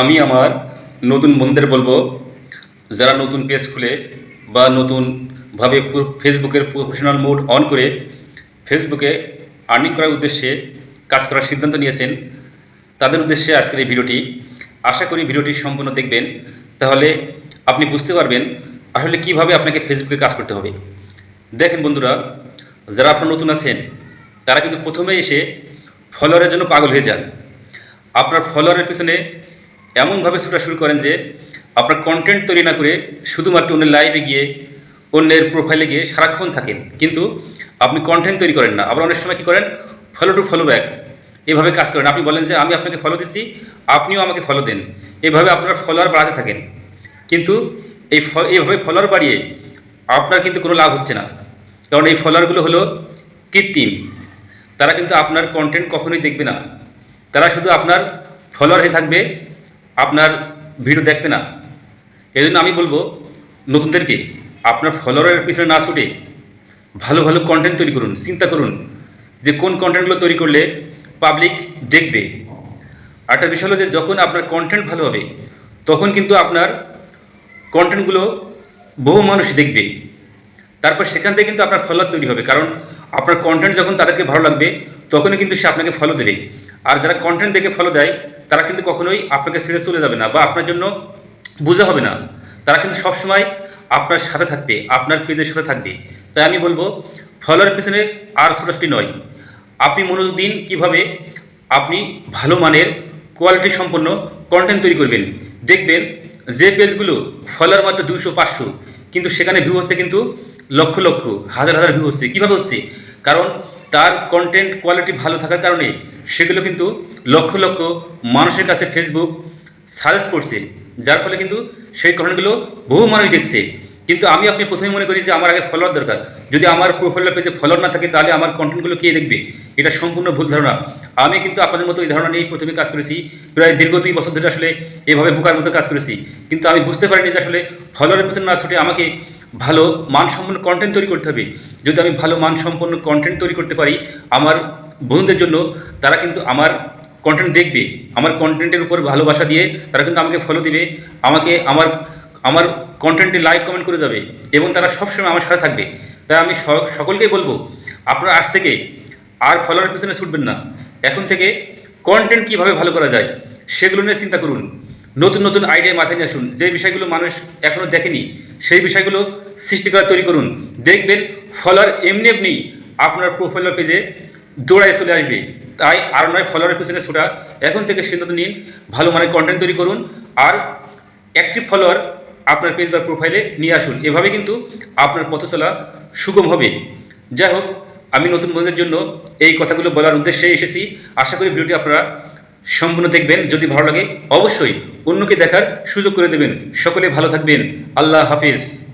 আমি আমার নতুন বন্ধুদের বলব, যারা নতুন পেজ খুলে বা নতুনভাবে ফেসবুকের প্রফেশনাল মোড অন করে ফেসবুকে আর্নিং করার উদ্দেশ্যে কাজ করার সিদ্ধান্ত নিয়েছেন, তাদের উদ্দেশ্যে আজকের এই ভিডিওটি। আশা করি ভিডিওটি সম্পূর্ণ দেখবেন। তাহলে আপনি বুঝতে পারবেন আসলে কীভাবে আপনাকে ফেসবুকে কাজ করতে হবে। দেখেন বন্ধুরা, যারা আপনার নতুন আছেন, তারা কিন্তু প্রথমে এসে ফলোয়ারের জন্য পাগল হয়ে যান। আপনার ফলোয়ারের পিছনে এমনভাবে ছোটা শুরু করেন যে আপনার কন্টেন্ট তৈরি না করে শুধুমাত্র অন্যের লাইভে গিয়ে, অন্যের প্রোফাইলে গিয়ে সারাক্ষণ থাকেন। কিন্তু আপনি কন্টেন্ট তৈরি করেন না। আবার অনেক সময় কী করেন? ফলো টু ফলো ব্যাক এভাবে কাজ করেন। আপনি বলেন যে, আমি আপনাকে ফলো দিচ্ছি। আপনিও আমাকে ফলো দেন। এভাবে আপনার ফলোয়ার বাড়াতে থাকেন। কিন্তু এই এইভাবে ফলোয়ার বাড়িয়ে আপনার কিন্তু কোনো লাভ হচ্ছে না। কারণ এই ফলোয়ারগুলো হলো কৃত্রিম। তারা কিন্তু আপনার কন্টেন্ট কখনোই দেখবে না। তারা শুধু আপনার ফলোয়ার হয়ে থাকবে। ভিডিও দেখবে না। এই জন্য আমি বলব, নতুনদেরকে আপনার ফলোয়ারের পিছনে না ছুটে ভালো ভালো কন্টেন্ট তৈরি করুন, চিন্তা করুন যে কোন কন্টেন্টগুলো তৈরি করলে পাবলিক দেখবে। আরেকটা বিষয় হলো যে যখন আপনার কন্টেন্ট ভালো হবে, তখন কিন্তু আপনার কন্টেন্টগুলো বহু মানুষ দেখবে। তারপর সেখান থেকে কিন্তু আপনার ফলোয়ার তৈরি হবে, কারণ আপনার কন্টেন্ট যখন তাদেরকে ভালো লাগবে, তখনই কিন্তু সে আপনাকে ফলো দেবে। আর যারা কন্টেন্ট দেখে ফলো দেয় তারা কিন্তু কখনোই আপনাকে ছেড়ে চলে যাবে না বা আপনার জন্য বোঝা হবে না। তারা কিন্তু সবসময় আপনার সাথে থাকবে, আপনার পেজের সাথে থাকবে। তাই আমি বলব ফলোয়ার পিছনে আর ছোটাছুটি নয়। আপনি মনোযোগ দিন কীভাবে আপনি ভালো মানের কোয়ালিটি সম্পন্ন কন্টেন্ট তৈরি করবেন। দেখবেন যে পেজগুলো ফলোয়ার মাত্র দুশো পাঁচশো, কিন্তু সেখানে ভিউ হচ্ছে কিন্তু লক্ষ লক্ষ, হাজার হাজার ভিউ হচ্ছে। কীভাবে হচ্ছে? কারণ তার কন্টেন্ট কোয়ালিটি ভালো থাকার কারণে সেগুলো কিন্তু লক্ষ লক্ষ মানুষের কাছে ফেসবুক সাজেস্ট করছে। যার ফলে কিন্তু সেই কন্টেন্টগুলো বহু মানুষ দেখছে। কিন্তু আমি আপনি প্রথমে মনে করি যে আমার আগে ফলোয়ার দরকার। যদি আমার প্রোফাইলের পেজে ফলোয়ার না থাকে, তাহলে আমার কন্টেন্টগুলো কে দেখবে? এটা সম্পূর্ণ ভুল ধারণা। আমি কিন্তু আপনাদের মতো এই ধারণা নিয়েই প্রথমে কাজ করেছি। প্রায় দীর্ঘ দুই বছর ধরে আসলে এভাবে বোকার মতো কাজ করেছি। কিন্তু আমি বুঝতে পারিনি যে আসলে ফলোয়ারের পেছনে না ছুটে আমাকে ভালো মানসম্পন্ন কন্টেন্ট তৈরি করতে হবে। যদি আমি ভালো মানসম্পন্ন কন্টেন্ট তৈরি করতে পারি, আমার বন্ধুদের জন্য তারা কিন্তু আমার কন্টেন্ট দেখবে। আমার কন্টেন্টের উপর ভালোবাসা দিয়ে তারা কিন্তু আমাকে ফলো দিবে, আমাকে আমার আমার কন্টেন্টে লাইক কমেন্ট করে যাবে এবং তারা সবসময় আমার সাথে থাকবে। তাই আমি সকলকেই বলব, আপনারা আজ থেকে আর ফলোয়ার পিছনে ছুটবেন না। এখন থেকে কন্টেন্ট কীভাবে ভালো করা যায়, সেগুলো নিয়ে চিন্তা করুন। নতুন নতুন আইডিয়া মাথায় নিয়ে আসুন। যে বিষয়গুলো মানুষ এখনও দেখেনি সেই বিষয়গুলো সৃষ্টি করা তৈরি করুন। দেখবেন ফলোয়ার এমনি এমনি আপনার প্রোফাইল পেজে দৌড়ায় চলে আসবে। তাই আর নয় ফলোয়ারের পিছনে ছোটা। এখন থেকে সিদ্ধান্ত নিন, ভালো মানের কন্টেন্ট তৈরি করুন আর একটি ফলোয়ার আপনার পেজ বা প্রোফাইলে নিয়ে আসুন। এভাবে কিন্তু আপনার পথ চলা সুগম হবে। যাই হোক, আমি নতুন বন্ধুদের জন্য এই কথাগুলো বলার উদ্দেশ্যে এসেছি। আশা করি ভিডিওটি আপনারা সম্পূর্ণ দেখবেন, যদি ভালো লাগে অবশ্যই অন্যকে দেখার সুযোগ করে দেবেন। সকলে ভালো থাকবেন। আল্লাহ হাফিজ।